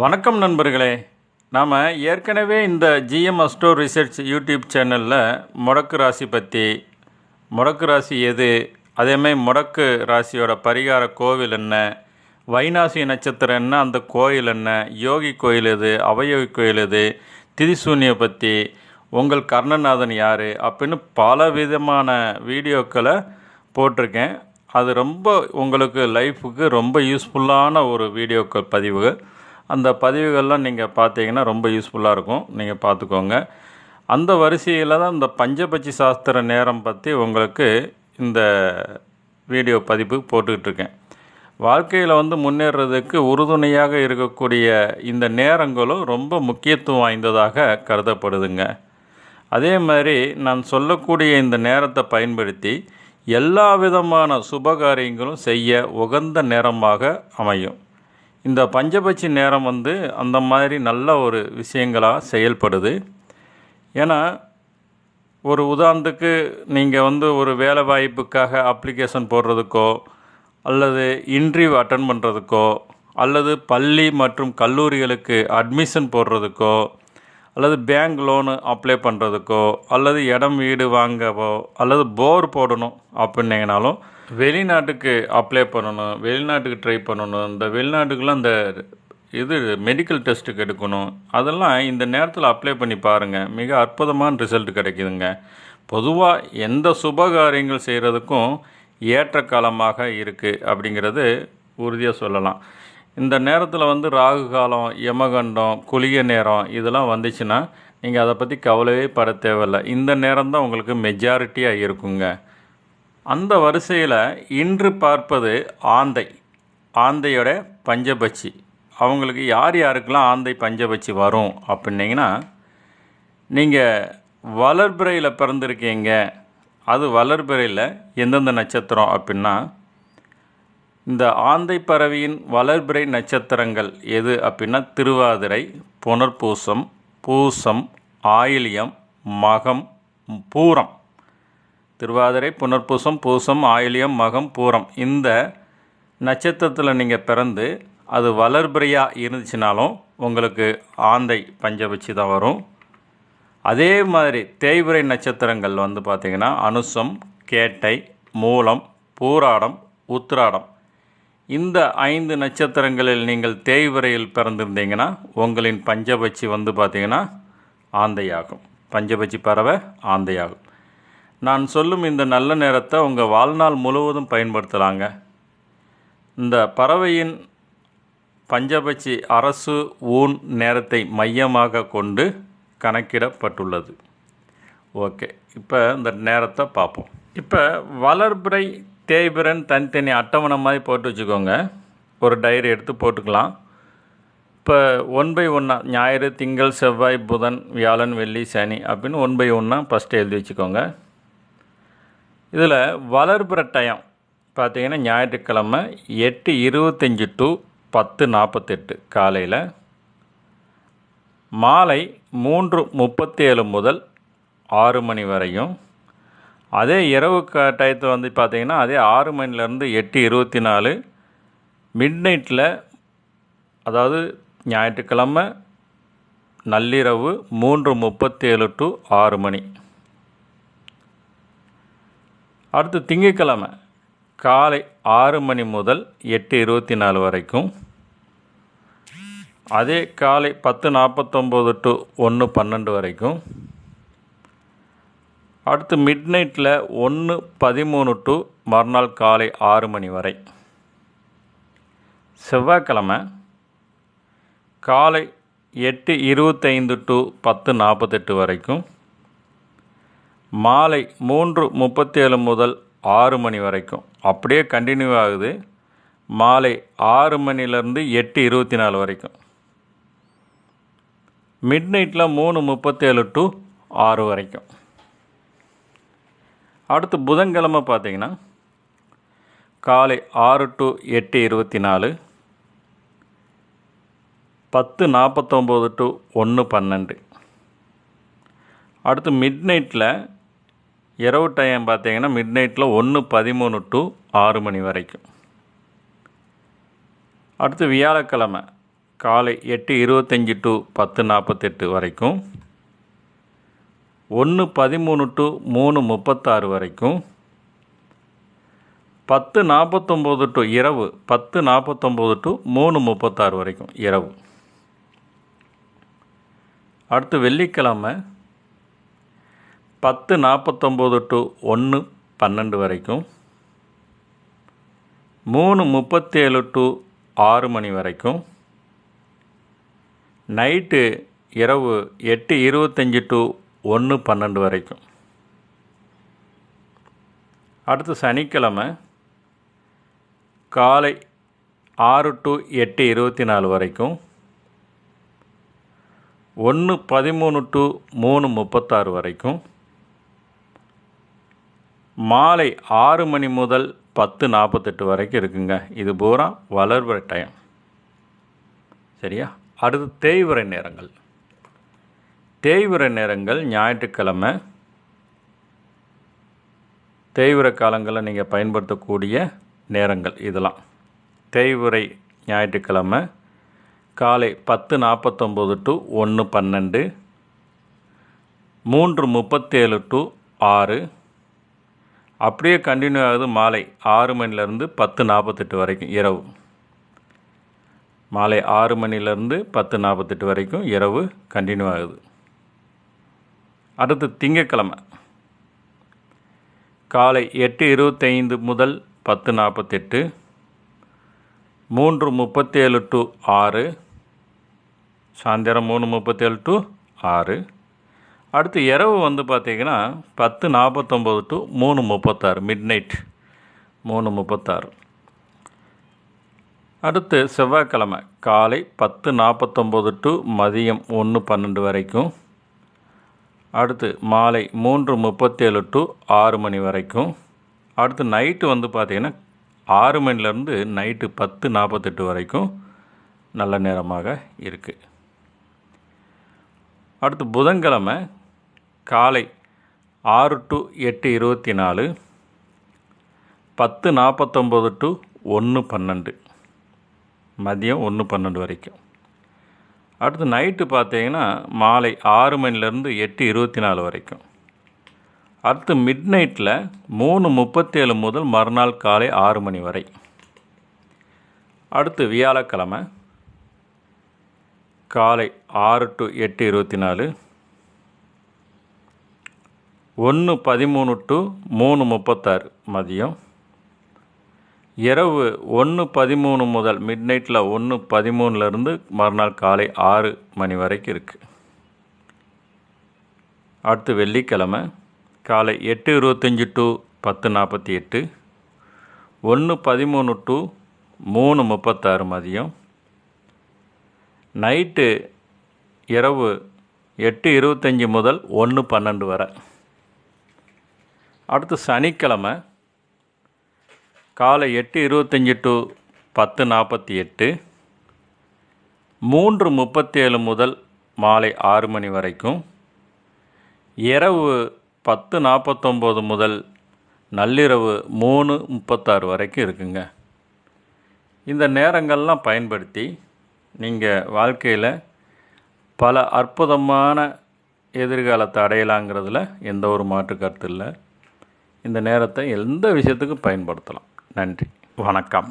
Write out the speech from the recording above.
வணக்கம் நண்பர்களே. நாம் ஏற்கனவே இந்த ஜிஎம் அஸ்டோ ரிசர்ச் யூடியூப் சேனலில் முடக்கு ராசி பற்றி முடக்கு ராசி எது அதேமாதிரி முடக்கு ராசியோட பரிகார கோவில் என்ன வைனாசி நட்சத்திரம் என்ன அந்த கோயில் என்ன யோகி கோயில் எது அவயோகி கோயில் எது திரிசூன்ய பற்றி உங்கள் கர்ணநாதன் யார் அப்படின்னு பல விதமான வீடியோக்களை போட்டிருக்கேன். அது ரொம்ப உங்களுக்கு லைஃபுக்கு ரொம்ப யூஸ்ஃபுல்லான ஒரு வீடியோக்கள் பதிவுகள். அந்த பதிவுகள்லாம் நீங்கள் பார்த்தீங்கன்னா ரொம்ப யூஸ்ஃபுல்லாக இருக்கும். நீங்கள் பார்த்துக்கோங்க. அந்த வரிசையில் தான் இந்த பஞ்சபட்சி சாஸ்திர நேரம் பற்றி உங்களுக்கு இந்த வீடியோ பதிப்பு போட்டுக்கிட்டு இருக்கேன். வாழ்க்கையில் வந்து முன்னேறதுக்கு உறுதுணையாக இருக்கக்கூடிய இந்த நேரங்களும் ரொம்ப முக்கியத்துவம் வாய்ந்ததாக கருதப்படுதுங்க. அதே மாதிரி நான் சொல்லக்கூடிய இந்த நேரத்தை பயன்படுத்தி எல்லா விதமான சுபகாரியங்களும் செய்ய உகந்த நேரமாக அமையும். இந்த பஞ்சபட்சி நேரம் வந்து அந்த மாதிரி நல்ல ஒரு விஷயங்களாக செயல்படுது. ஏன்னா ஒரு உதாரணத்துக்கு நீங்கள் வந்து ஒரு வேலை வாய்ப்புக்காக அப்ளிகேஷன் போடுறதுக்கோ அல்லது இன்டர்வியூ அட்டன் பண்ணுறதுக்கோ அல்லது பள்ளி மற்றும் கல்லூரிகளுக்கு அட்மிஷன் போடுறதுக்கோ அல்லது பேங்க் லோனு அப்ளை பண்ணுறதுக்கோ அல்லது இடம் வீடு வாங்கவோ அல்லது போர் போடணும் அப்படின்னீங்கனாலும் வெளிநாட்டுக்கு அப்ளை பண்ணணும் வெளிநாட்டுக்கு ட்ரை பண்ணணும் இந்த வெளிநாட்டுக்குலாம் இந்த இது மெடிக்கல் டெஸ்ட்டுக்கு எடுக்கணும் அதெல்லாம் இந்த நேரத்தில் அப்ளை பண்ணி பாருங்கள் மிக அற்புதமான ரிசல்ட் கிடைக்குதுங்க. பொதுவாக எந்த சுபகாரியங்கள் செய்கிறதுக்கும் ஏற்ற காலமாக இருக்குது அப்படிங்கிறது உறுதியாக சொல்லலாம். இந்த நேரத்தில் வந்து ராகு காலம் யமகண்டம் குளிய நேரம் இதெல்லாம் வந்துச்சுன்னா நீங்கள் அதை பற்றி கவலையே பட தேவையில்லை. இந்த நேரம் தான் உங்களுக்கு மெஜாரிட்டியாக இருக்குங்க. அந்த வரிசையில் இன்று பார்ப்பது ஆந்தை. ஆந்தையோட பஞ்சபட்சி. அவங்களுக்கு யார் யாருக்கெல்லாம் ஆந்தை பஞ்சபட்சி வரும் அப்படின்னீங்கன்னா நீங்கள் வளர்பிறையில் பிறந்திருக்கீங்க. அது வளர்பிறையில் எந்தெந்த நட்சத்திரம் அப்படின்னா இந்த ஆந்தை பறவையின் வளர்பிறை நட்சத்திரங்கள் எது அப்படின்னா திருவாதிரை புனர்பூசம் பூசம் ஆயிலியம் மகம் பூரம். திருவாதிரை புனர்பூசம் பூசம் ஆயிலியம் மகம் பூரம். இந்த நட்சத்திரத்தில் நீங்கள் பிறந்து அது வளர்பிறையாக இருந்துச்சுனாலும் உங்களுக்கு ஆந்தை பஞ்சபட்சி தான் வரும். அதே மாதிரி தேய்பிறை நட்சத்திரங்கள் வந்து பார்த்திங்கன்னா அனுசம் கேட்டை மூலம் பூராடம் உத்திராடம். இந்த ஐந்து நட்சத்திரங்களில் நீங்கள் தேய்வரையில் பிறந்திருந்தீங்கன்னா உங்களின் பஞ்சபட்சி வந்து பார்த்திங்கன்னா ஆந்தையாகும். பஞ்சபட்சி பறவை ஆந்தையாகும். நான் சொல்லும் இந்த நல்ல நேரத்தை உங்கள் வாழ்நாள் முழுவதும் பயன்படுத்தலாங்க. இந்த பறவையின் பஞ்சபட்சி அரசு ஊன் நேரத்தை மையமாக கொண்டு கணக்கிடப்பட்டுள்ளது. ஓகே இப்போ இந்த நேரத்தை பார்ப்போம். இப்போ வளர்பிறை தேய்பிரன் தனித்தனி அட்டவணை மாதிரி போட்டு வச்சுக்கோங்க. ஒரு டைரி எடுத்து போட்டுக்கலாம். இப்போ ஒன் பை ஒன்னாக ஞாயிறு திங்கள் செவ்வாய் புதன் வியாழன் வெள்ளி சனி அப்படின்னு ஒன் பை ஒன்னாக ஃபஸ்ட்டு எழுதி வச்சுக்கோங்க. இதில் வளர்பிற டயம் பார்த்திங்கன்னா ஞாயிற்றுக்கிழமை எட்டு இருபத்தஞ்சி டு பத்து நாற்பத்தெட்டு காலையில். மாலை மூன்று முப்பத்தி ஏழு முதல் ஆறு மணி வரையும். அதே இரவு க டயத்தை வந்து பார்த்திங்கன்னா அதே ஆறு மணிலேருந்து எட்டு இருபத்தி நாலு மிட் நைட்டில் அதாவது ஞாயிற்றுக்கிழமை நள்ளிரவு மூன்று முப்பத்தேழு டு ஆறு மணி. அடுத்து திங்கட்கிழமை காலை ஆறு மணி முதல் எட்டு இருபத்தி நாலு வரைக்கும். அதே காலை பத்து நாற்பத்தொம்போது டு ஒன்று பன்னெண்டு வரைக்கும். அடுத்து மிட் நைட்டில் ஒன்று பதிமூணு டு மறுநாள் காலை ஆறு மணி வரை. செவ்வாய்க்கிழமை காலை எட்டு இருபத்தைந்து டு பத்து நாற்பத்தெட்டு வரைக்கும். மாலை மூன்று முப்பத்தேழு முதல் ஆறு மணி வரைக்கும். அப்படியே கண்டினியூ ஆகுது. மாலை ஆறு மணிலேருந்து எட்டு இருபத்தி நாலு வரைக்கும். மிட் நைட்டில் மூணு முப்பத்தேழு டு ஆறு வரைக்கும். அடுத்து புதன்கிழமை பார்த்தீங்கன்னா காலை ஆறு டு எட்டு இருபத்தி நாலு பத்து நாற்பத்தொம்போது டு ஒன்று பன்னெண்டு. அடுத்து மிட் நைட்டில் இரவு டைம் பார்த்தீங்கன்னா மிட் நைட்டில் ஒன்று பதிமூணு டு ஆறு மணி வரைக்கும். அடுத்து வியாழக்கிழமை காலை எட்டு இருபத்தஞ்சி டு பத்து நாற்பத்தெட்டு வரைக்கும். ஒன்று பதிமூணு டு மூணு முப்பத்தாறு வரைக்கும். பத்து நாற்பத்தொம்போது டு இரவு பத்து நாற்பத்தொம்போது டு மூணு முப்பத்தாறு வரைக்கும் இரவு. அடுத்து வெள்ளிக்கிழமை பத்து நாற்பத்தொம்போது டு ஒன்று பன்னெண்டு வரைக்கும். மூணு முப்பத்தேழு டு ஆறு மணி வரைக்கும். நைட்டு இரவு எட்டு இருபத்தஞ்சி டு ஒன்று பன்னெண்டு வரைக்கும். அடுத்து சனிக்கிழமை காலை ஆறு டு எட்டு இருபத்தி நாலு வரைக்கும் ஒன்று பதிமூணு டு மூணு முப்பத்தாறு வரைக்கும் மாலை ஆறு மணி முதல் பத்து நாற்பத்தெட்டு வரைக்கும் இருக்குங்க. இது பூரா வளர்கிற டைம் சரியா? அடுத்து தேய்வரை நேரங்கள். தேய்விர நேரங்கள் ஞாயிற்றுக்கிழமை தேய்விர காலங்களில் நீங்கள் பயன்படுத்தக்கூடிய நேரங்கள் இதெல்லாம். தேய்விரை ஞாயிற்றுக்கிழமை காலை பத்து நாற்பத்தொம்போது டு ஒன்று பன்னெண்டு மூன்று முப்பத்தேழு டு ஆறு அப்படியே கண்டினியூ ஆகுது மாலை ஆறு மணிலேருந்து பத்து நாற்பத்தெட்டு வரைக்கும் இரவு. மாலை ஆறு மணிலேருந்து பத்து நாற்பத்தெட்டு வரைக்கும் இரவு கண்டினியூ ஆகுது. அடுத்து திங்கக்கிழமை காலை எட்டு இருபத்தைந்து முதல் பத்து நாற்பத்தெட்டு மூன்று முப்பத்தேழு டு ஆறு சாயந்தரம் மூணு முப்பத்தேழு டு ஆறு. அடுத்து இரவு வந்து பார்த்திங்கன்னா பத்து நாற்பத்தொம்போது டு மூணு முப்பத்தாறு மிட் நைட் மூணு முப்பத்தாறு. அடுத்து செவ்வாய்க்கிழமை காலை பத்து நாற்பத்தொம்போது டு மதியம் ஒன்று பன்னெண்டு வரைக்கும். அடுத்து மாலை மூன்று முப்பத்தேழு டு ஆறு மணி வரைக்கும். அடுத்து நைட்டு வந்து பார்த்திங்கன்னா ஆறு மணிலேருந்து நைட்டு பத்து நாற்பத்தெட்டு வரைக்கும் நல்ல நேரமாக இருக்குது அடுத்து புதன்கிழமை காலை ஆறு டு எட்டு இருபத்தி நாலு பத்து நாற்பத்தொம்போது டு ஒன்று பன்னெண்டு. மதியம் ஒன்று பன்னெண்டு வரைக்கும். அடுத்து நைட்டு பார்த்தீங்கன்னா மாலை ஆறு மணிலேருந்து எட்டு இருபத்தி நாலு வரைக்கும். அடுத்து மிட் நைட்டில் மூணு முப்பத்தேழு முதல் மறுநாள் காலை ஆறு மணி வரை. அடுத்து வியாழக்கிழமை காலை ஆறு டு எட்டு இருபத்தி நாலு. ஒன்று பதிமூணு டு மூணு முப்பத்தாறு மதியம். இரவு ஒன்று பதிமூணு முதல் மிட் நைட்டில் ஒன்று பதிமூணுலேருந்து மறுநாள் காலை ஆறு மணி வரைக்கும் இருக்குது அடுத்து வெள்ளிக்கிழமை காலை எட்டு இருபத்தஞ்சி டு பத்து நாற்பத்தி எட்டு ஒன்று பதிமூணு டு மூணு முப்பத்தாறு மதியம். நைட்டு இரவு எட்டு இருபத்தஞ்சி முதல் ஒன்று பன்னெண்டு வரை. அடுத்து சனிக்கிழமை காலை எட்டு இருபத்தஞ்சி டு பத்து நாற்பத்தி எட்டு மூன்று முப்பத்தேழு முதல் மாலை ஆறு மணி வரைக்கும் இரவு பத்து நாற்பத்தொம்போது முதல் நள்ளிரவு மூணு முப்பத்தாறு வரைக்கும் இருக்குங்க. இந்த நேரங்கள்லாம் பயன்படுத்தி நீங்கள் வாழ்க்கையில் பல அற்புதமான எதிர்காலத்தை அடையலாங்கிறதுல எந்த ஒரு மாற்று கருத்து இல்லை. இந்த நேரத்தை எந்த விஷயத்துக்கும் பயன்படுத்தலாம். நன்றி. வணக்கம்.